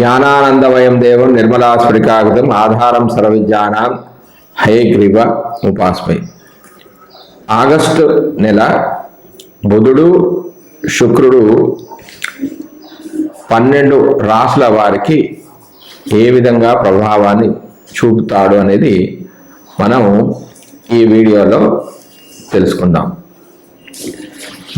జ్ఞానానందమయం దేవం నిర్మలా స్ఫటికాగతం ఆధారం సర్వవిద్యానాం హయగ్రీవ ఉపాస్మై. ఆగస్టు నెల బుధుడు శుక్రుడు పన్నెండు రాసుల వారికి ఏ విధంగా ప్రభావాన్ని చూపుతాడు అనేది మనం ఈ వీడియోలో తెలుసుకుందాం.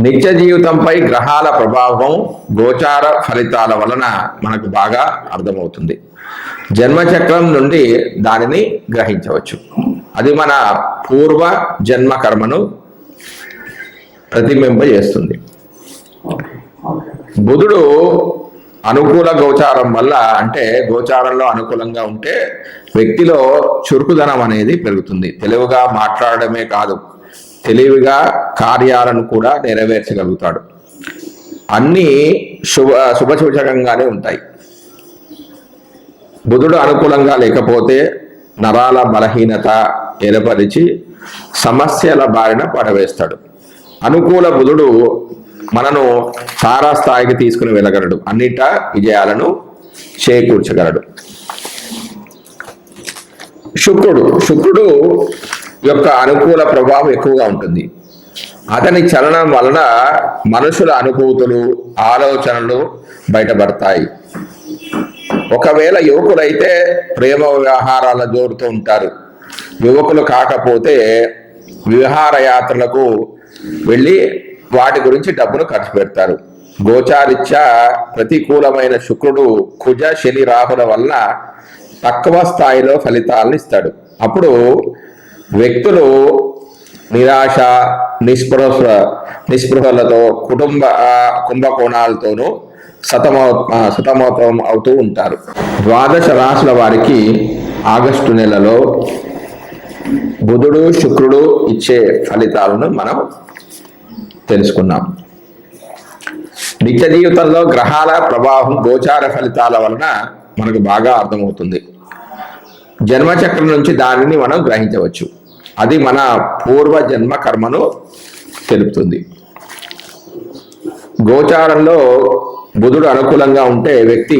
నిత్య జీవితంపై గ్రహాల ప్రభావం గోచార ఫలితాల వలన మనకు బాగా అర్థమవుతుంది. జన్మచక్రం నుండి దానిని గ్రహించవచ్చు. అది మన పూర్వ జన్మ కర్మను ప్రతిబింబజేస్తుంది. బుధుడు అనుకూల గోచారం వల్ల అంటే గోచారంలో అనుకూలంగా ఉంటే వ్యక్తిలో చురుకుదనం అనేది పెరుగుతుంది. తెలివిగా మాట్లాడడమే కాదు. తెలివిగా కార్యాలను కూడా నెరవేర్చగలుగుతాడు. అన్నీ శుభ శుభసూచకంగానే ఉంటాయి. బుధుడు అనుకూలంగా లేకపోతే నరాల బలహీనత ఏర్పరిచి సమస్యల బారిన పడవేస్తాడు. అనుకూల బుధుడు మనను తారాస్థాయికి తీసుకుని వెళ్ళగలడు. అన్నిట విజయాలను చేకూర్చగలడు. శుక్రుడు శుక్రుడు యొక్క అనుకూల ప్రభావం ఎక్కువగా ఉంటుంది. అతని చలనం వలన మనుషుల అనుభూతులు ఆలోచనలు బయటపడతాయి. ఒకవేళ యువకులైతే ప్రేమ వ్యవహారాల జోరుతూ ఉంటారు. యువకులు కాకపోతే విహారయాత్రలకు వెళ్ళి వాటి గురించి డబ్బును ఖర్చు పెడతారు. గోచారిత్యా ప్రతికూలమైన శుక్రుడు కుజ శని రాహుల వల్ల తక్కువ స్థాయిలో ఫలితాలను ఇస్తాడు. అప్పుడు వ్యక్తులు నిరాశ నిస్పృహ నిస్పృహలతో కుటుంబ కుంభకోణాలతోనూ సతమౌ సతమతం అవుతూ ఉంటారు. ద్వాదశ రాశుల వారికి ఆగస్టు నెలలో బుధుడు శుక్రుడు ఇచ్చే ఫలితాలను మనం తెలుసుకున్నాం. నిత్య జీవితంలో గ్రహాల ప్రభావం గోచార ఫలితాల వలన మనకు బాగా అర్థమవుతుంది. జన్మచక్రం నుంచి దానిని మనం గ్రహించవచ్చు. అది మన పూర్వ జన్మ కర్మను తెలుపుతుంది. గోచారంలో బుధుడు అనుకూలంగా ఉంటే వ్యక్తి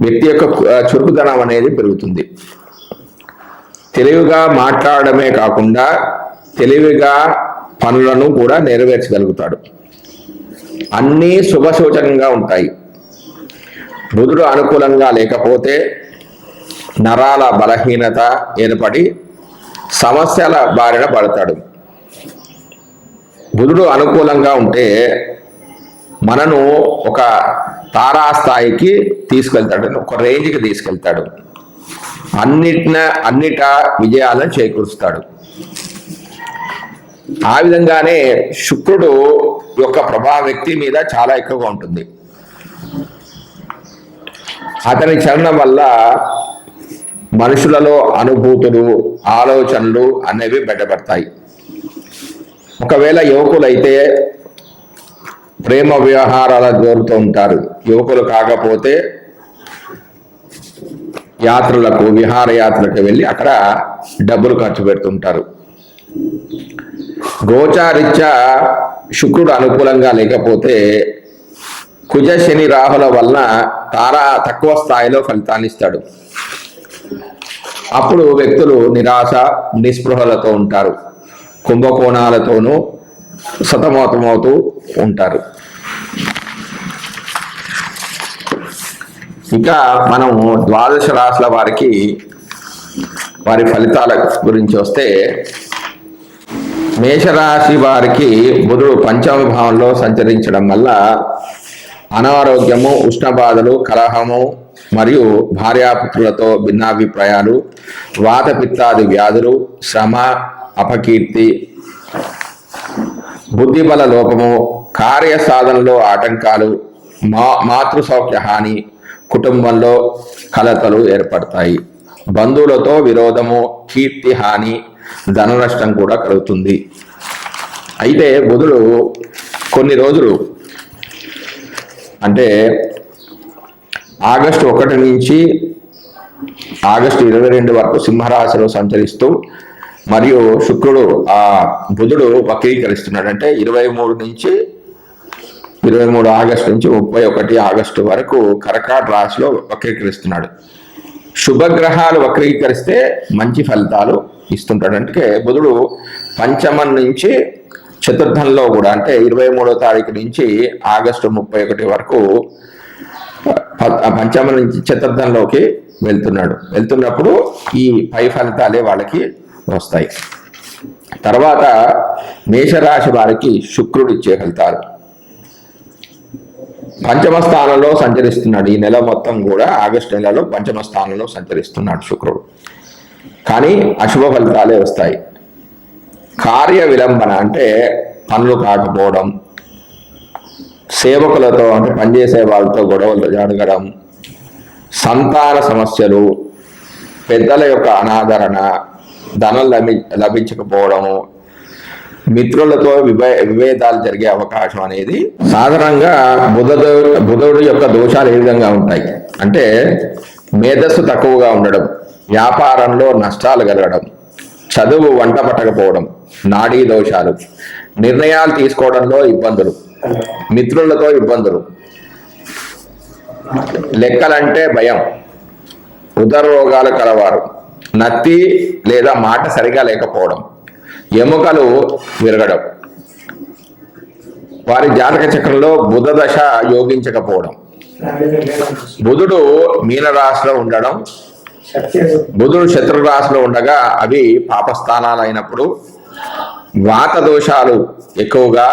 వ్యక్తి యొక్క చురుకుదనం అనేది పెరుగుతుంది. తెలివిగా మాట్లాడమే కాకుండా తెలివిగా పనులను కూడా నెరవేర్చగలుగుతాడు. అన్నీ శుభసూచకంగా ఉంటాయి. బుధుడు అనుకూలంగా లేకపోతే నరాల బలహీనత ఏర్పడి సమస్యల బారిన పడతాడు. బుధుడు అనుకూలంగా ఉంటే మనను ఒక తారాస్థాయికి తీసుకెళ్తాడు ఒక రేంజ్కి తీసుకెళ్తాడు. అన్నిటిన అన్నిట విజయాలను చేకూరుస్తాడు. ఆ విధంగానే శుక్రుడు యొక్క ప్రభావం వ్యక్తి మీద చాలా ఎక్కువగా ఉంటుంది. అతని చలనం వల్ల మనుషులలో అనుభూతులు ఆలోచనలు అనేవి బయటపడతాయి. ఒకవేళ యువకులైతే ప్రేమ వ్యవహారాల జోరుతూ ఉంటారు. యువకులు కాకపోతే యాత్రలకు విహారయాత్రలకు వెళ్ళి అక్కడ డబ్బులు ఖర్చు పెడుతుంటారు. గోచారిత్యా శుక్రుడు అనుకూలంగా లేకపోతే కుజ శని రాహుల వలన తారా తక్కువ స్థాయిలో ఫలితాన్ని ఇస్తాడు. అప్పుడు వ్యక్తులు నిరాశ నిస్పృహలతో ఉంటారు. కుంభకోణాలతోనూ సతమతమవుతూ ఉంటారు. ఇంకా మనం ద్వాదశ రాశుల వారికి వారి ఫలితాల గురించి వస్తే మేషరాశి వారికి బుధుడు పంచమ భావంలో సంచరించడం వల్ల అనారోగ్యము ఉష్ణబాధలు కలహము మరియు భార్యాపుత్రులతో భిన్నాభిప్రాయాలు వాతపిత్తాది వ్యాధులు శ్రమ అపకీర్తి బుద్ధిబల లోపము కార్య సాధనలో ఆటంకాలు మా మాతృ సౌఖ్య హాని కుటుంబంలో కలతలు ఏర్పడతాయి. బంధువులతో విరోధము కీర్తి హాని ధన నష్టం కూడా కలుగుతుంది. అయితే బుధుడు కొన్ని రోజులు అంటే ఆగస్టు ఒకటి నుంచి ఆగస్టు ఇరవై రెండు వరకు సింహరాశిలో సంచరిస్తూ మరియు శుక్రుడు ఆ బుధుడు వక్రీకరిస్తున్నాడు. అంటే ఇరవై మూడు నుంచి ఇరవై మూడు ఆగస్టు నుంచి ముప్పై ఒకటి ఆగస్టు వరకు కరకాట రాశిలో వక్రీకరిస్తున్నాడు. శుభగ్రహాలు వక్రీకరిస్తే మంచి ఫలితాలు ఇస్తుంటాడు. అంటే బుధుడు పంచమం నుంచి చతుర్థంలో కూడా అంటే ఇరవై మూడో తారీఖు నుంచి ఆగస్టు ముప్పై ఒకటి వరకు పంచమ నుంచి చతుర్థంలోకి వెళ్తున్నాడు. వెళ్తున్నప్పుడు ఈ పై ఫలితాలే వాళ్ళకి వస్తాయి. తర్వాత మేషరాశి వారికి శుక్రుడు ఇచ్చే ఫలితాలు. పంచమ స్థానంలో సంచరిస్తున్నాడు. ఈ నెల మొత్తం కూడా ఆగస్టు నెలలో పంచమ స్థానంలో సంచరిస్తున్నాడు శుక్రుడు. కానీ అశుభ ఫలితాలే వస్తాయి. కార్య విలంబన అంటే పనులు కాకపోవడం సేవకులతో అంటే పనిచేసే వాళ్ళతో గొడవలు జరగడం సంతాన సమస్యలు పెద్దల యొక్క అనాదరణ ధనం లభి లభించకపోవడము మిత్రులతో విభే విభేదాలు జరిగే అవకాశం అనేది సాధారణంగా బుధ బుధుడు యొక్క దోషాలు ఏ విధంగా ఉంటాయి? అంటే మేధస్సు తక్కువగా ఉండడం వ్యాపారంలో నష్టాలు కలగడం చదువు వంట పట్టకపోవడం నాడీ దోషాలు నిర్ణయాలు తీసుకోవడంలో ఇబ్బందులు. మిత్రులతో ఇబ్బందులు. లెక్కలంటే భయం. ఉదర రోగాలు కలవారు. నత్తి లేదా మాట సరిగా లేకపోవడం. ఎముకలు విరగడం. వారి జాతక చక్రంలో బుధ దశ యోగించకపోవడం. బుధుడు మీనరాశిలో ఉండడం. బుధుడు శత్రు రాశిలో ఉండగా అవి పాపస్థానాలు అయినప్పుడు వాత దోషాలు ఎక్కువగా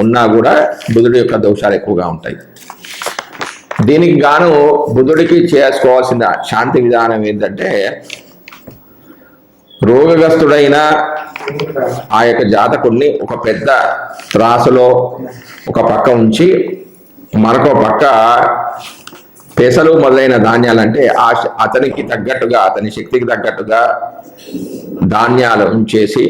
ఉన్నా కూడా బుధుడి యొక్క దోషాలు ఎక్కువగా ఉంటాయి. దీనికి గాను బుధుడికి చేసుకోవాల్సిన శాంతి విధానం ఏంటంటే రోగగ్రస్తుడైన ఆ యొక్క జాతకుడిని ఒక పెద్ద త్రాసులో ఒక పక్క ఉంచి మరొక పక్క పెసలు మొదలైన ధాన్యాలు అంటే ఆ అతనికి తగ్గట్టుగా అతని శక్తికి తగ్గట్టుగా ధాన్యాలు ఉంచేసి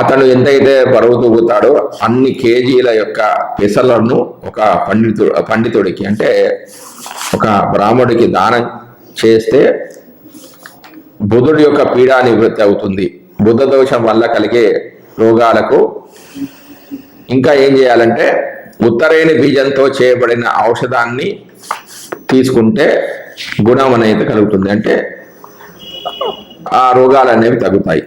అతను ఎంతైతే బరువు తూగుతాడో అన్ని కేజీల యొక్క పెసలను ఒక పండితుడు పండితుడికి అంటే ఒక బ్రాహ్మడికి దానం చేస్తే బుధుడి యొక్క పీడా నివృత్తి అవుతుంది. బుధ దోషం వల్ల కలిగే రోగాలకు ఇంకా ఏం చేయాలంటే ఉత్తరేణి బీజంతో చేయబడిన ఔషధాన్ని తీసుకుంటే గుణం అనేది కలుగుతుంది. అంటే ఆ రోగాలు అనేవి తగ్గుతాయి.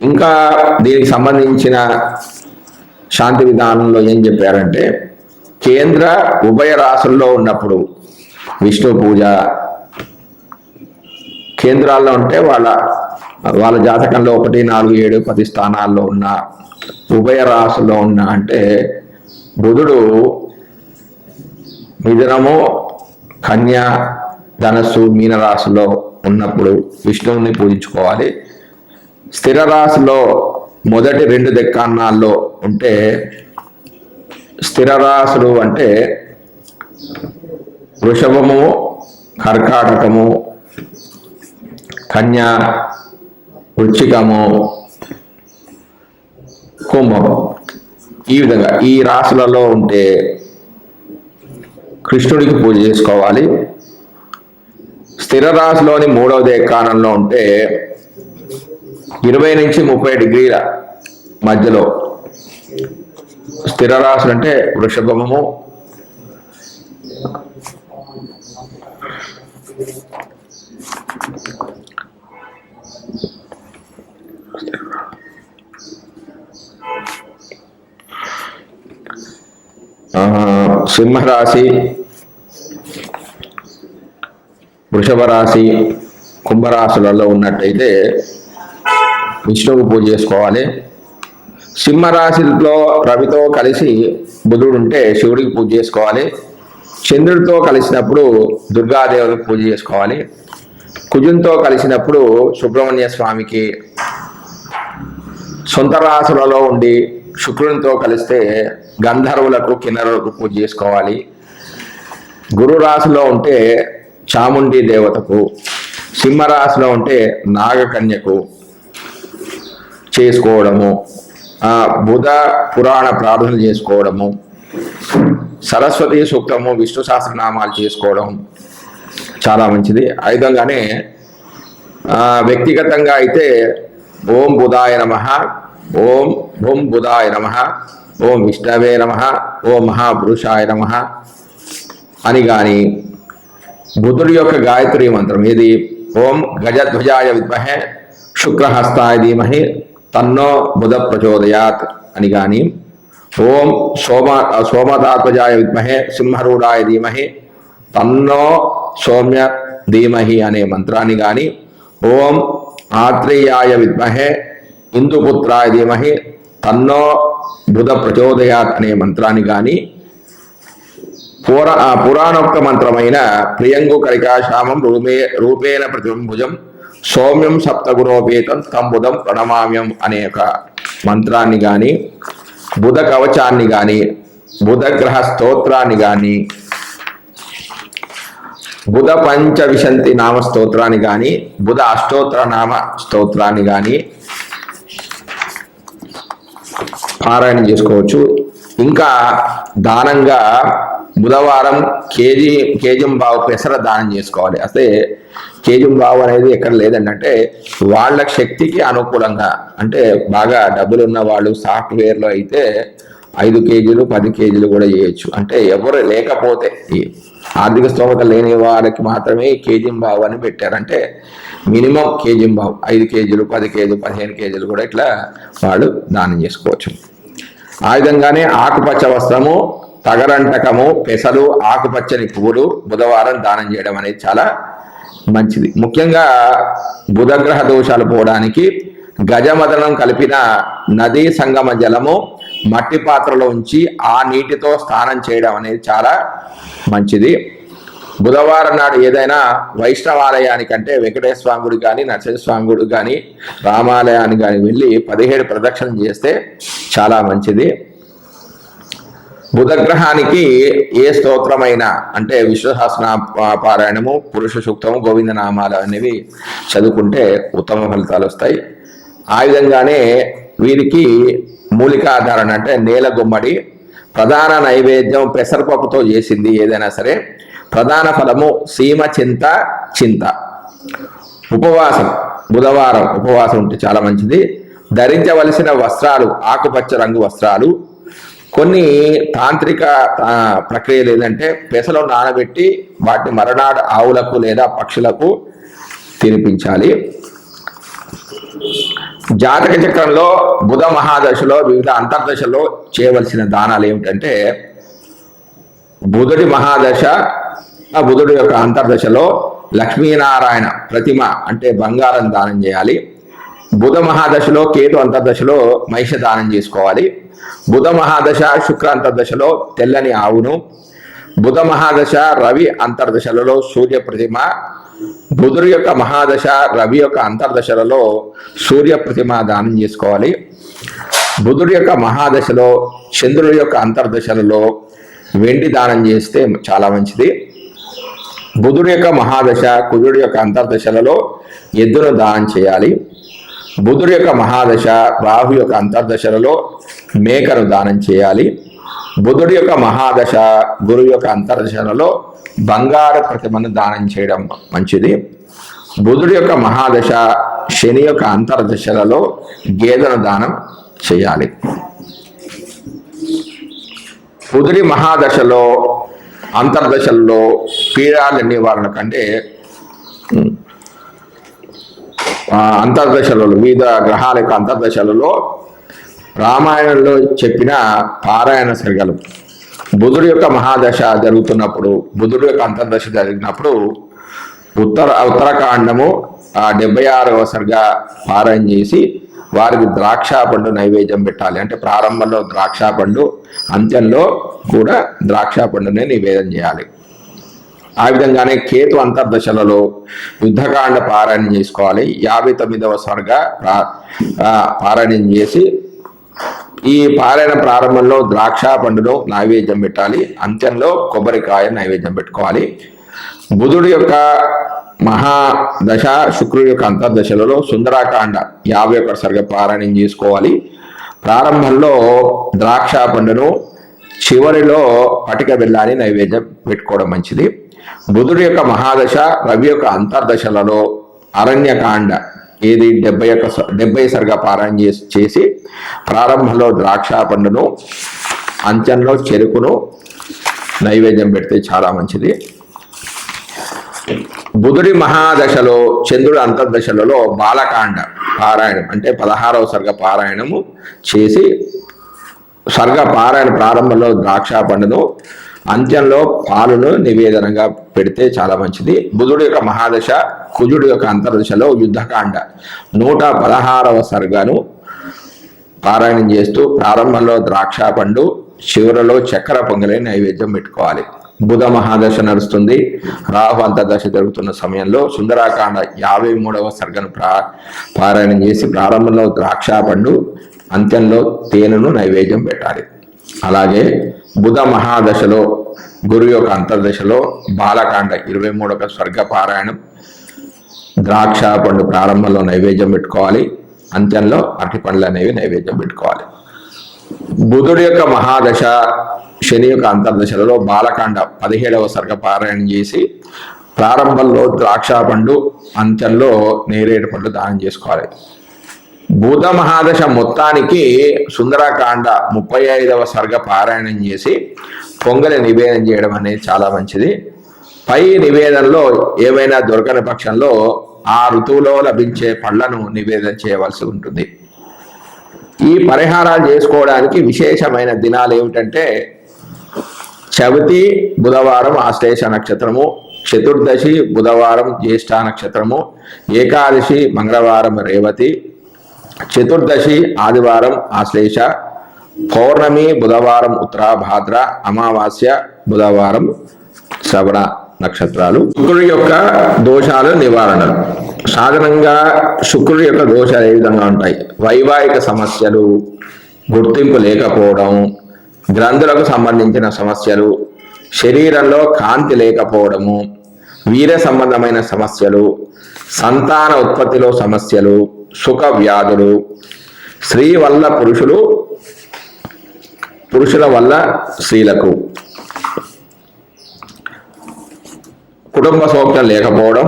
ఇంకా దీనికి సంబంధించిన శాంతి విధానంలో ఏం చెప్పారంటే కేంద్ర ఉభయ రాసుల్లో ఉన్నప్పుడు విష్ణు పూజ కేంద్రాల్లో ఉంటే వాళ్ళ వాళ్ళ జాతకంలో ఒకటి నాలుగు ఏడు పది స్థానాల్లో ఉన్న ఉభయ రాసుల్లో ఉన్న అంటే బుధుడు మిథునము కన్య ధనస్సు మీనరాశిలో ఉన్నప్పుడు విష్ణువుని పూజించుకోవాలి. స్థిర రాశిలో మొదటి రెండు దెక్కాన్నాల్లో ఉంటే స్థిర రాశులు అంటే వృషభము కర్కాటకము కన్య వృచ్చికము కుంభము ఈ విధంగా ఈ రాశులలో ఉంటే కృష్ణుడికి పూజ చేసుకోవాలి. స్థిర రాశిలోని మూడవ దేకానంలో ఉంటే ఇరవై నుంచి ముప్పై డిగ్రీల మధ్యలో స్థిర రాశులు అంటే వృషభము సింహరాశి వృషభ రాశి కుంభరాశులలో ఉన్నట్టయితే విష్ణువు పూజ చేసుకోవాలి. సింహరాశిలో రవితో కలిసి బుధుడు ఉంటే శివుడికి పూజ చేసుకోవాలి. చంద్రుడితో కలిసినప్పుడు దుర్గాదేవునికి పూజ చేసుకోవాలి. కుజుంతో కలిసినప్పుడు సుబ్రహ్మణ్య స్వామికి సొంత రాశులలో ఉండి శుక్రునితో కలిస్తే గంధర్వులకు కిన్నరులకు పూజ చేసుకోవాలి. గురు రాశిలో ఉంటే చాముండి దేవతకు సింహరాశిలో ఉంటే నాగకన్యకు చేసుకోవడము ఆ బుధ పురాణ ప్రార్థన చేసుకోవడము సరస్వతి సూక్తము విష్ణు సహస్రనామాలు చేసుకోవడం చాలా మంచిది. ఆ విధంగానే వ్యక్తిగతంగా అయితే ఓం బుధాయ నమ ఓం భూం బుధాయ నమ ఓం విష్ణవే నమ ఓం మహాపురుషాయ నమ అని కానీ బుధుడి యొక్క గాయత్రి మంత్రం ఇది ఓం గజధ్వజాయ విద్మహే శుక్రహస్తాయ ధీమహి తన్నో బుధ ప్రచోదయాత్ అని కానీ ఓం సోమ సోమతాత్వజాయ విద్మహే సింహరూఢాయ ధీమహి తన్నో సౌమ్య ధీమహి అనే మంత్రాన్ని కానీ ఓం ఆత్రేయాయ విద్మహే ఇందుపుత్రాయ ధీమహి తన్నో బుధ ప్రచోదయాత్ అనే మంత్రాన్ని కానీ పుర ఆ పురాణోక్త మంత్రమైన ప్రియంగు కరికాశామం రూపే రూపేణ ప్రతిభుజం సౌమ్యం సప్తగుణోపేతం తంబుదం ప్రణమామ్యం అనే ఒక మంత్రాన్ని కానీ బుధ కవచాన్ని కానీ బుధగ్రహ స్తోత్రాన్ని కానీ బుధ పంచవిశంతి నామ స్తోత్రాన్ని కానీ బుధ అష్టోత్తర నామ స్తోత్రాన్ని కానీ పారాయణం చేసుకోవచ్చు. ఇంకా దానంగా బుధవారం కేజీ కేజం బావు పెసర దానం చేసుకోవాలి. అయితే కేజం బావు అనేది ఎక్కడ లేదండి అంటే వాళ్ళ శక్తికి అనుకూలంగా అంటే బాగా డబ్బులు ఉన్న వాళ్ళు సాఫ్ట్వేర్లో అయితే ఐదు కేజీలు పది కేజీలు కూడా చేయొచ్చు అంటే ఎవరు లేకపోతే ఆర్థిక స్తోమత లేని వారికి మాత్రమే కేజీం బావు అని పెట్టారంటే మినిమం కేజీం బావు ఐదు కేజీలు పది కేజీలు పదిహేను కేజీలు కూడా ఇట్లా వాళ్ళు దానం చేసుకోవచ్చు. ఆ విధంగానే ఆకుపచ్చ వస్త్రము తగరంటకము పెసలు ఆకుపచ్చని పువ్వులు బుధవారం దానం చేయడం అనేది చాలా మంచిది. ముఖ్యంగా బుధగ్రహ దోషాలు పోవడానికి గజమదనం కలిపిన నదీ సంగమ జలము మట్టి పాత్రలో ఉంచి ఆ నీటితో స్నానం చేయడం అనేది చాలా మంచిది. బుధవారం నాడు ఏదైనా వైష్ణవాలయానికంటే వెంకటేశ్వర స్వామి గుడి కానీ నరసింహస్వామి గుడి కానీ రామాలయానికి కానీ వెళ్ళి పదిహేడు ప్రదక్షిణం చేస్తే చాలా మంచిది. బుధగ్రహానికి ఏ స్తోత్రమైన అంటే విశ్వసహస్ర పారాయణము పురుష సూక్తము గోవింద నామాలు అనేవి చదువుకుంటే ఉత్తమ ఫలితాలు వస్తాయి. ఆ విధంగానే వీరికి మూలికాధారణ అంటే నేల గుమ్మడి ప్రధాన నైవేద్యం పెసరపప్పుతో చేసింది ఏదైనా సరే ప్రధాన ఫలము సీమ చింత చింత. ఉపవాసం బుధవారం ఉపవాసం ఉంటే చాలా మంచిది. ధరించవలసిన వస్త్రాలు ఆకుపచ్చ రంగు వస్త్రాలు కొన్ని తాంత్రిక ప్రక్రియలు ఏంటంటే పెసలో నానబెట్టి వాటిని మరనాడు ఆవులకు లేదా పక్షులకు తినిపించాలి. జాతక చక్రంలో బుధ మహాదశలో వివిధ అంతర్దశలో చేయవలసిన దానాలు ఏమిటంటే బుధుడి మహాదశ ఆ బుధుడి యొక్క అంతర్దశలో లక్ష్మీనారాయణ ప్రతిమ అంటే బంగారం దానం చేయాలి. బుధ మహాదశలో కేతు అంతర్దశలో మహిష దానం చేసుకోవాలి. బుధ మహాదశ శుక్ర అంతర్దశలో తెల్లని ఆవును. బుధ మహాదశ రవి అంతర్దశలలో సూర్య ప్రతిమ. బుధుడి యొక్క మహాదశ రవి యొక్క అంతర్దశలలో సూర్య ప్రతిమ దానం చేసుకోవాలి. బుధుడి యొక్క మహాదశలో చంద్రుడి యొక్క అంతర్దశలలో వెండి దానం చేస్తే చాలా మంచిది. బుధుడి యొక్క మహాదశ కుజుడి యొక్క అంతర్దశలలో ఎద్దును దానం చేయాలి. బుధుడి యొక్క మహాదశ రాహు యొక్క అంతర్దశలలో మేకను దానం చేయాలి. బుధుడి యొక్క మహాదశ గురువు యొక్క అంతర్దశలలో బంగారు ప్రతిమను దానం చేయడం మంచిది. బుధుడి యొక్క మహాదశ శని యొక్క అంతర్దశలలో గేదెను దానం చేయాలి. బుధుడి మహాదశలో అంతర్దశల్లో పీడాల నివారణ కంటే అంతర్దశలలో వివిధ గ్రహాల యొక్క అంతర్దశలలో రామాయణంలో చెప్పిన పారాయణ సరిగలు. బుధుడు యొక్క మహాదశ జరుగుతున్నప్పుడు బుధుడు యొక్క అంతర్దశ జరిగినప్పుడు ఉత్తర ఉత్తరకాండము ఆ డెబ్బై ఆరవ సరిగా పారాయణ చేసి వారికి ద్రాక్ష పండు నైవేద్యం పెట్టాలి. అంటే ప్రారంభంలో ద్రాక్ష పండు అంత్యంలో కూడా ద్రాక్ష పండునే నివేదన చేయాలి. ఆ విధంగానే కేతు అంతర్దశలలో యుద్ధకాండ పారాయణం చేసుకోవాలి. యాభై తొమ్మిదవ స్వర్గ పారాయణం చేసి ఈ పారాయణ ప్రారంభంలో ద్రాక్ష పండును నైవేద్యం పెట్టాలి. అంత్యంలో కొబ్బరికాయ నైవేద్యం పెట్టుకోవాలి. బుధుడు యొక్క మహాదశ శుక్రుడి యొక్క అంతర్దశలలో సుందరాకాండ యాభై ఒక్క సరిగా పారాయణం చేసుకోవాలి. ప్రారంభంలో ద్రాక్ష పండును చివరిలో పటిక బెల్లాన్ని నైవేద్యం పెట్టుకోవడం మంచిది. బుధుడి యొక్క మహాదశ రవి యొక్క అంతర్దశలలో అరణ్యకాండ ఏది డెబ్బై యొక్క స- డెబ్బై సరిగా పారాయణ చేసి చేసి ప్రారంభంలో ద్రాక్ష పండును అంత్యంలో చెరుకును నైవేద్యం పెడితే చాలా మంచిది. బుధుడి మహాదశలో చంద్రుడి అంతర్దశలలో బాలకాండ పారాయణం అంటే పదహారవ సర్గ పారాయణము చేసి సర్గ పారాయణ ప్రారంభంలో ద్రాక్ష పండును అంత్యంలో పాలును నివేదనగా పెడితే చాలా మంచిది. బుధుడు యొక్క మహాదశ కుజుడు యొక్క అంతర్దశలో యుద్ధకాండ. నూట పదహారవ సర్గను పారాయణం చేస్తూ ప్రారంభంలో ద్రాక్ష పండు చివరలో చక్కెర పొంగలి నైవేద్యం పెట్టుకోవాలి. బుధ మహాదశ నడుస్తుంది. రాహు అంతర్దశ జరుగుతున్న సమయంలో సుందరాకాండ యాభై మూడవ సర్గను ప్రా పారాయణం చేసి ప్రారంభంలో ద్రాక్ష పండు అంత్యంలో తేనెను నైవేద్యం పెట్టాలి. అలాగే బుధ మహాదశలో గురు యొక్క అంతర్దశలో బాలకాండ ఇరవై మూడవ స్వర్గ పారాయణం ద్రాక్ష పండు ప్రారంభంలో నైవేద్యం పెట్టుకోవాలి. అంత్యంలో అరటి పండ్లు అనేవి నైవేద్యం పెట్టుకోవాలి. బుధుడి యొక్క మహాదశ శని యొక్క అంతర్దశలలో బాలకాండ పదిహేడవ సర్గ పారాయణం చేసి ప్రారంభంలో ద్రాక్ష పండు అంత్యంలో నేరేడు పండు దానం చేసుకోవాలి. బుధ మహాదశ మొత్తానికి సుందరకాండ ముప్పై ఐదవ సర్గ పారాయణం చేసి పొంగలి నివేదన చేయడం అనేది చాలా మంచిది. పై నివేదనలో ఏవైనా దొరకని పక్షంలో ఆ ఋతువులో లభించే పళ్ళను నివేదన చేయవలసి ఉంటుంది. ఈ పరిహారాలు చేసుకోవడానికి విశేషమైన దినాలు ఏమిటంటే చవితి బుధవారం ఆశ్లేష నక్షత్రము చతుర్దశి బుధవారం జ్యేష్ఠ నక్షత్రము ఏకాదశి మంగళవారం రేవతి చతుర్దశి ఆదివారం ఆశ్లేష పౌర్ణమి బుధవారం ఉత్తరాభాద్ర అమావాస్య బుధవారం శ్రవణ నక్షత్రాలు. శుక్రుడి యొక్క దోషాలు నివారణలు సాధారణంగా శుక్రుడి యొక్క దోషాలు ఏ విధంగా ఉంటాయి? వైవాహిక సమస్యలు గుర్తింపు లేకపోవడం గ్రంథులకు సంబంధించిన సమస్యలు శరీరంలో కాంతి లేకపోవడము వీర సంబంధమైన సమస్యలు సంతాన ఉత్పత్తిలో సమస్యలు సుఖ వ్యాధులు స్త్రీ వల్ల పురుషులు పురుషుల వల్ల స్త్రీలకు. కుటుంబ సౌఖ్యం లేకపోవడం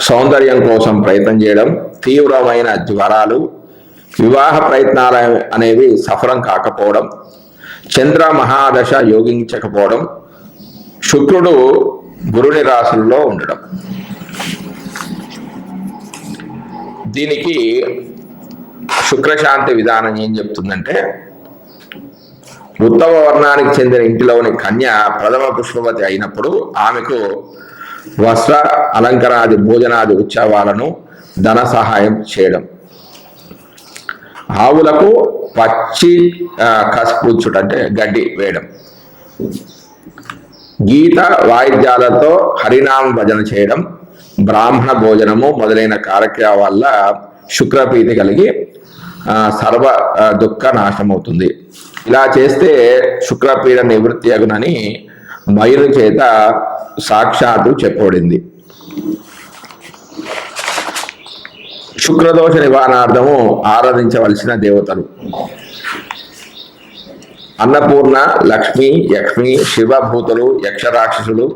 సౌందర్యం కోసం ప్రయత్నం చేయడం తీవ్రమైన జ్వరాలు వివాహ ప్రయత్నాలు అనేవి సఫలం కాకపోవడం చంద్ర మహాదశ యోగించకపోవడం శుక్రుడు గురుని రాశుల్లో ఉండడం. దీనికి శుక్రశాంతి విధానం ఏం చెప్తుందంటే ఉత్తమ వర్ణానికి చెందిన ఇంటిలోని కన్య ప్రథమ పుష్పవతి అయినప్పుడు ఆమెకు వస్త్ర అలంకరాది భోజనాది ఉత్సవాలను ధన సహాయం చేయడం. ఆవులకు పచ్చి ఆ, కసిపుచ్చుట అంటే గడ్డి వేయడం. గీత వాయిద్యాలతో హరినామ భజన చేయడం. బ్రాహ్మణ భోజనము మొదలైన కార్యక్రమాల వల్ల శుక్రప్రీతి కలిగి సర్వ దుఃఖ దుఃఖ నాశమవుతుంది ఇలా చేస్తే శుక్రపీడ నివృత్తి అగునని మయుని చేత సాక్షాత్తు చెప్పబడింది. శుక్రదోష నివారణార్థము ఆరాధించవలసిన దేవతలు. అన్నపూర్ణ లక్ష్మి యక్ష్మి శివభూతులు యక్షరాక్షసులు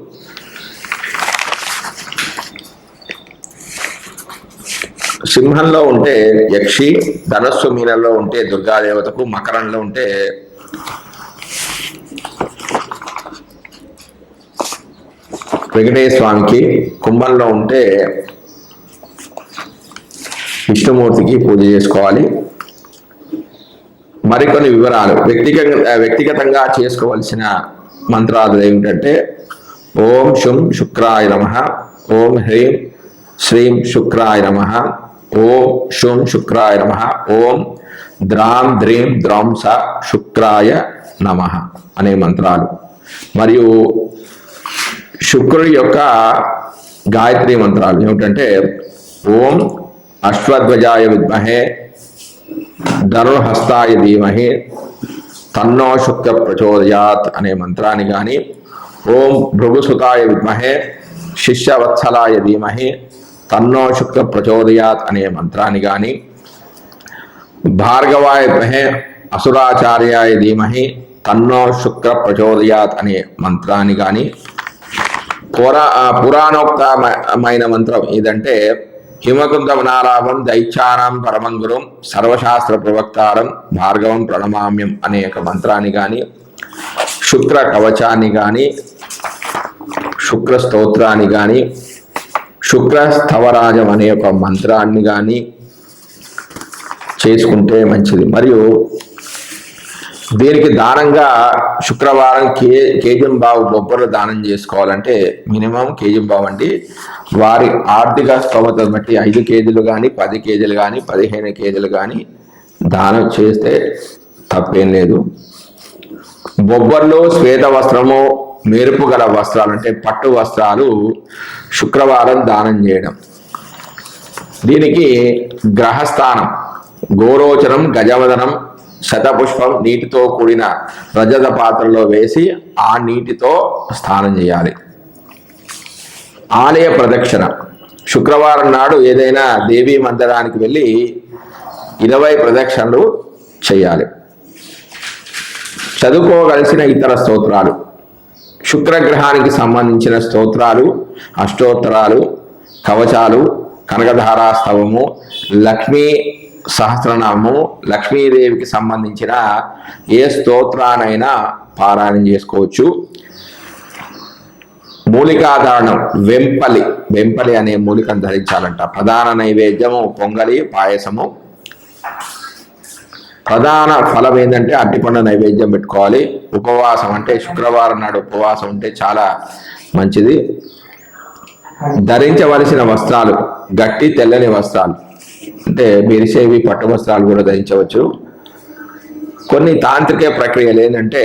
సింహంలో ఉంటే యక్షి ధనస్సు మీనంలో ఉంటే దుర్గాదేవతకు మకరంలో ఉంటే వెంకటేశ్వర స్వామికి కుంభంలో ఉంటే విష్ణుమూర్తికి పూజ చేసుకోవాలి. మరికొన్ని వివరాలు. వ్యక్తిగత వ్యక్తిగతంగా చేసుకోవాల్సిన మంత్రాలు ఏమిటంటే ఓం శుం శుక్రాయ నమ ఓం హ్రీం శ్రీం శుక్రాయ నమ ఓం శుం శుక్రాయ నమ. ఓం ద్రాం ద్రీం ద్రాంస శుక్రాయ నమ అనే మంత్రాలు. మరియు శుక్రుడి యొక్క గాయత్రి మంత్రాలు ఏమిటంటే ఓం అశ్వధ్వజాయ విద్మహే ధనుర్హస్తాయ ధీమహి తన్నో శుక్ర ప్రచోదయాత్ అనే మంత్రాన్ని కానీ ఓం భృగుసుతాయ విద్మహే శిష్యవత్సలాయ ధీమహి తన్నో శుక్ర ప్రచోదయాత్ అనే మంత్రాన్ని కానీ భార్గవాయ గ్రహే అసురాచార్యాయ ధీమహి తన్నో శుక్ర ప్రచోదయాత్ అనే మంత్రాన్ని కానీ పురా పురాణోక్తమైన మంత్రం ఏదంటే హిమకుంద నారావం దైత్యానాం పరమంగురం సర్వశాస్త్ర ప్రవక్తారం భార్గవం ప్రణమామ్యం అనే ఒక మంత్రాన్ని కానీ శుక్ర కవచాన్ని కానీ శుక్ర స్తోత్రాన్ని కానీ శుక్రస్థవరాజం అనే ఒక మంత్రాన్ని కానీ చేసుకుంటే మంచిది. మరియు దీనికి దానంగా శుక్రవారం కే కేజీ బావు బొబ్బర్లు దానం చేసుకోవాలంటే మినిమం కేజీ బావు అండి. వారి ఆర్థిక స్తోమతను బట్టి ఐదు కేజీలు కానీ పది కేజీలు కానీ పదిహేను కేజీలు కానీ దానం చేస్తే తప్పేం లేదు. బొబ్బర్లు శ్వేత వస్త్రము మెరుపు గల వస్త్రాలు అంటే పట్టు వస్త్రాలు శుక్రవారం దానం చేయడం. దీనికి గ్రహస్థానం గోరోచనం గజవదనం శతపుష్పం నీటితో కూడిన రజత పాత్రలో వేసి ఆ నీటితో స్నానం చేయాలి. ఆలయ ప్రదక్షిణ. శుక్రవారం నాడు ఏదైనా దేవీ మందిరానికి వెళ్ళి ఇరవై ప్రదక్షిణలు చేయాలి. చదువుకోవలసిన ఇతర స్తోత్రాలు. శుక్రగ్రహానికి సంబంధించిన స్తోత్రాలు అష్టోత్తరాలు కవచాలు కనకధారాస్తవము లక్ష్మీ సహస్రనామము లక్ష్మీదేవికి సంబంధించిన ఏ స్తోత్రానైనా పారాయణం చేసుకోవచ్చు. మూలికాధారణం వెంపలి వెంపలి అనే మూలికను ధరించాలంట. ప్రధాన నైవేద్యము పొంగలి పాయసము. ప్రధాన ఫలం ఏంటంటే అరటిపండు నైవేద్యం పెట్టుకోవాలి. ఉపవాసం అంటే శుక్రవారం నాడు ఉపవాసం ఉంటే చాలా మంచిది. ధరించవలసిన వస్త్రాలు గట్టి తెల్లని వస్త్రాలు అంటే మెరిసేవి పట్టు వస్త్రాలు కూడా ధరించవచ్చు. కొన్ని తాంత్రిక ప్రక్రియలు ఏంటంటే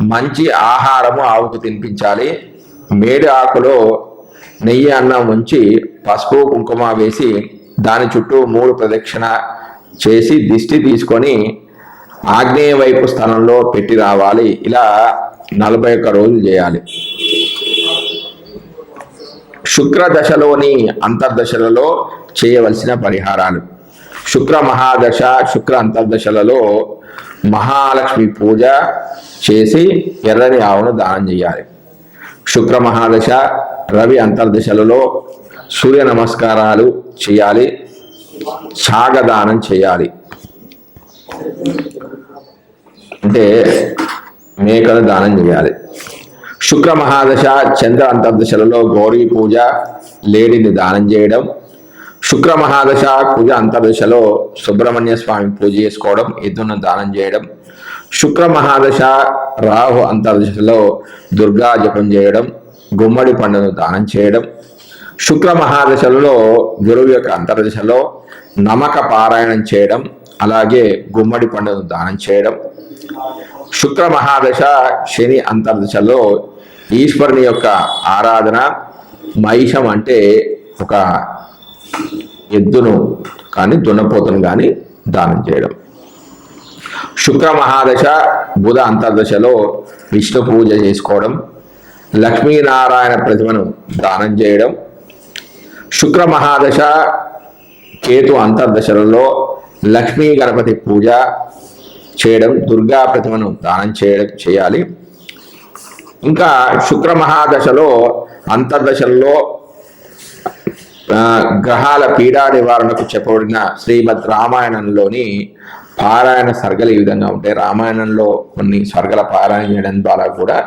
మంచి ఆహారము ఆవుకు తినిపించాలి. మేడి ఆకులో నెయ్యి అన్నం ఉంచి పసుపు కుంకుమ వేసి దాని చుట్టూ మూడు ప్రదక్షిణ చేసి దిష్టి తీసుకొని ఆగ్నేయ వైపు స్థానంలో పెట్టి రావాలి. ఇలా నలభై ఒక్క రోజులు చేయాలి. శుక్ర దశలోని అంతర్దశలలో చేయవలసిన పరిహారాలు. శుక్ర మహాదశ శుక్ర అంతర్దశలలో మహాలక్ష్మి పూజ చేసి ఎర్రని ఆవును దానం చేయాలి. శుక్ర మహాదశ రవి అంతర్దశలలో సూర్య నమస్కారాలు చేయాలి. సాగదానం చేయాలి. అంటే మేకలు దానం చేయాలి. శుక్ర మహాదశ చంద్ర అంతర్దశలలో గౌరీ పూజ లేడిని దానం చేయడం. శుక్ర మహాదశ కుజ అంతర్దశలో సుబ్రహ్మణ్య స్వామి పూజ చేసుకోవడం ఎద్దును దానం చేయడం. శుక్ర మహాదశ రాహు అంతర్దశలో దుర్గా జపం చేయడం. గుమ్మడి పండును దానం చేయడం. శుక్ర మహాదశలలో గురువు యొక్క అంతర్దశలో నమక పారాయణం చేయడం అలాగే గుమ్మడి పండును దానం చేయడం. శుక్ర మహాదశ శని అంతర్దశలో ఈశ్వరుని యొక్క ఆరాధన మహిషం అంటే ఒక ఎద్దును కానీ దున్నపోతును కానీ దానం చేయడం. శుక్ర మహాదశ బుధ అంతర్దశలో విష్ణు పూజ చేసుకోవడం లక్ష్మీనారాయణ ప్రతిమను దానం చేయడం శుక్ర మహాదశ కేతు అంతర్దశలలో లక్ష్మీ గణపతి పూజ చేయడం దుర్గా ప్రతిమను దానం చేయడం చేయాలి. ఇంకా శుక్ర మహాదశలో అంతర్దశల్లో గ్రహాల పీడా నివారణకు చెప్పబడిన శ్రీమద్ రామాయణంలోని పారాయణ సర్గలు ఈ విధంగా ఉంటాయి. రామాయణంలో కొన్ని సర్గల పారాయణ చేయడం ద్వారా కూడా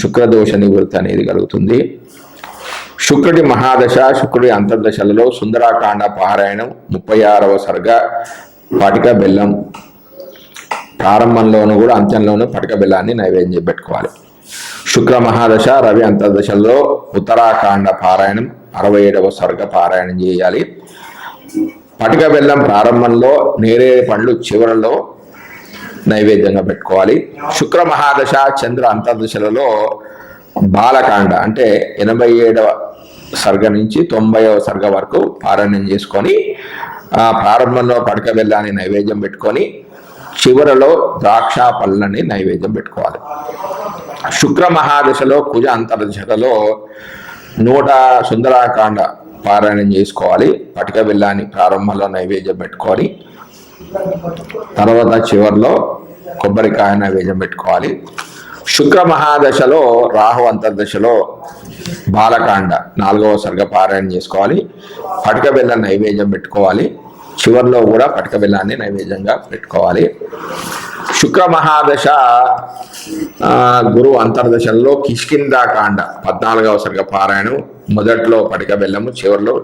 శుక్రదోష నివృత్తి అనేది కలుగుతుంది. శుక్రుడి మహాదశ శుక్రుడి అంతర్దశలలో సుందరాకాండ పారాయణం ముప్పై ఆరవ సర్గ పటిక బెల్లం ప్రారంభంలోనూ కూడా అంత్యంలోనూ పటిక బెల్లాన్ని నైవేద్యం పెట్టుకోవాలి. శుక్ర మహాదశ రవి అంతర్దశలో ఉత్తరాఖండ పారాయణం అరవై ఏడవ స్వర్గ పారాయణం చేయాలి. పటిక బెల్లం ప్రారంభంలో నేరే పండ్లు చివరలో నైవేద్యంగా పెట్టుకోవాలి. శుక్ర మహాదశ చంద్ర అంతర్దశలలో బాలకాండ అంటే ఎనభై ఏడవ సర్గ నుంచి తొంభైవ సర్గ వరకు పారాయణం చేసుకొని ఆ ప్రారంభంలో పడక బెల్లాన్ని నైవేద్యం పెట్టుకొని చివరలో ద్రాక్ష పళ్ళని నైవేద్యం పెట్టుకోవాలి. శుక్ర మహాదశలో కుజ అంతర్దశలో నూట సుందరాకాండ పారాయణం చేసుకోవాలి. పటిక బిల్లాన్ని ప్రారంభంలో నైవేద్యం పెట్టుకొని తర్వాత చివరిలో కొబ్బరికాయ నైవేద్యం పెట్టుకోవాలి. శుక్ర మహాదశలో రాహు అంతర్దశలో బాలకాండ నాలుగవ సర్గ పారాయణ చేసుకోవాలి. పటక బెల్లం నైవేద్యం పెట్టుకోవాలి. చివరిలో కూడా పటక బెల్లాన్ని నైవేద్యంగా పెట్టుకోవాలి. శుక్ర మహాదశ గురువు గురు అంతర్దశల్లో కిష్కిందాకాండ పద్నాలుగవ సర్గ పారాయణం. మొదట్లో పటక బెల్లము చివరిలో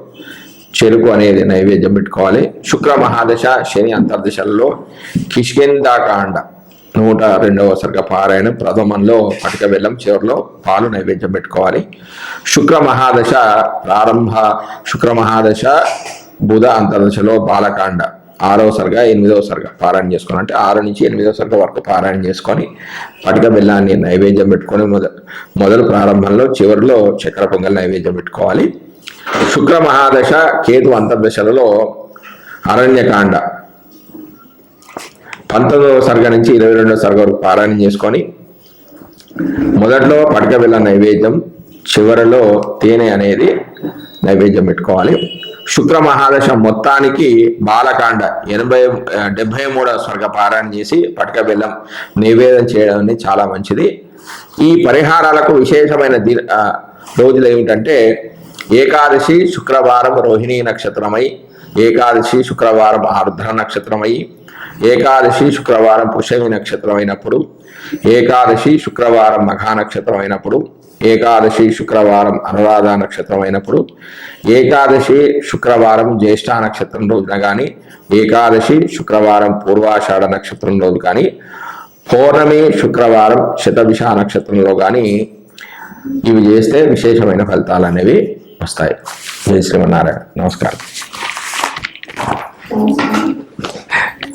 చెరుకు అనేది నైవేద్యం పెట్టుకోవాలి. శుక్ర మహాదశ శని అంతర్దశల్లో కిష్కిందాకాండ నూట రెండవ సరిగా పారాయణం ప్రథమంలో పటిక బెల్లం చివరిలో పాలు నైవేద్యం పెట్టుకోవాలి. శుక్ర మహాదశ ప్రారంభ శుక్ర మహాదశ బుధ అంతర్దశలో బాలకాండ ఆరవ సరిగా ఎనిమిదవ సరిగా పారాయణ చేసుకొని అంటే ఆరు నుంచి ఎనిమిదవ సరిగా వరకు పారాయణ చేసుకొని పటిక బెల్లాన్ని నైవేద్యం పెట్టుకొని మొదలు మొదలు ప్రారంభంలో చివరిలో చక్కెర పొంగల్ నైవేద్యం పెట్టుకోవాలి. శుక్ర మహాదశ కేతు అంతర్దశలలో అరణ్యకాండ పంతొమ్మిదవ సర్గ నుంచి ఇరవై రెండవ సర్గ వరకు పారాయణం చేసుకొని మొదట్లో పడక వెళ్ళ నైవేద్యం చివరిలో తేనె అనేది నైవేద్యం పెట్టుకోవాలి. శుక్ర మహాదశ మొత్తానికి బాలకాండ ఎనభై డెబ్బై మూడవ స్వర్గ పారాయణ చేసి పటక బెల్లం నివేదన చేయడం అనేది చాలా మంచిది. ఈ పరిహారాలకు విశేషమైన ది రోజులు ఏమిటంటే ఏకాదశి శుక్రవారం రోహిణీ నక్షత్రమై ఏకాదశి శుక్రవారం ఆర్ద్ర నక్షత్రమై ఏకాదశి శుక్రవారం పుషమి నక్షత్రం అయినప్పుడు ఏకాదశి శుక్రవారం మఘా నక్షత్రం అయినప్పుడు ఏకాదశి శుక్రవారం అనురాధ నక్షత్రం అయినప్పుడు ఏకాదశి శుక్రవారం జ్యేష్ఠ నక్షత్రం రోజున కానీ ఏకాదశి శుక్రవారం పూర్వాషాఢ నక్షత్రం రోజు కానీ పౌర్ణమి శుక్రవారం శతభిష నక్షత్రంలో కానీ ఇవి చేస్తే విశేషమైన ఫలితాలు అనేవి వస్తాయి. జయ శ్రీమన్నారాయణ. నమస్కారం. నమస్కారం.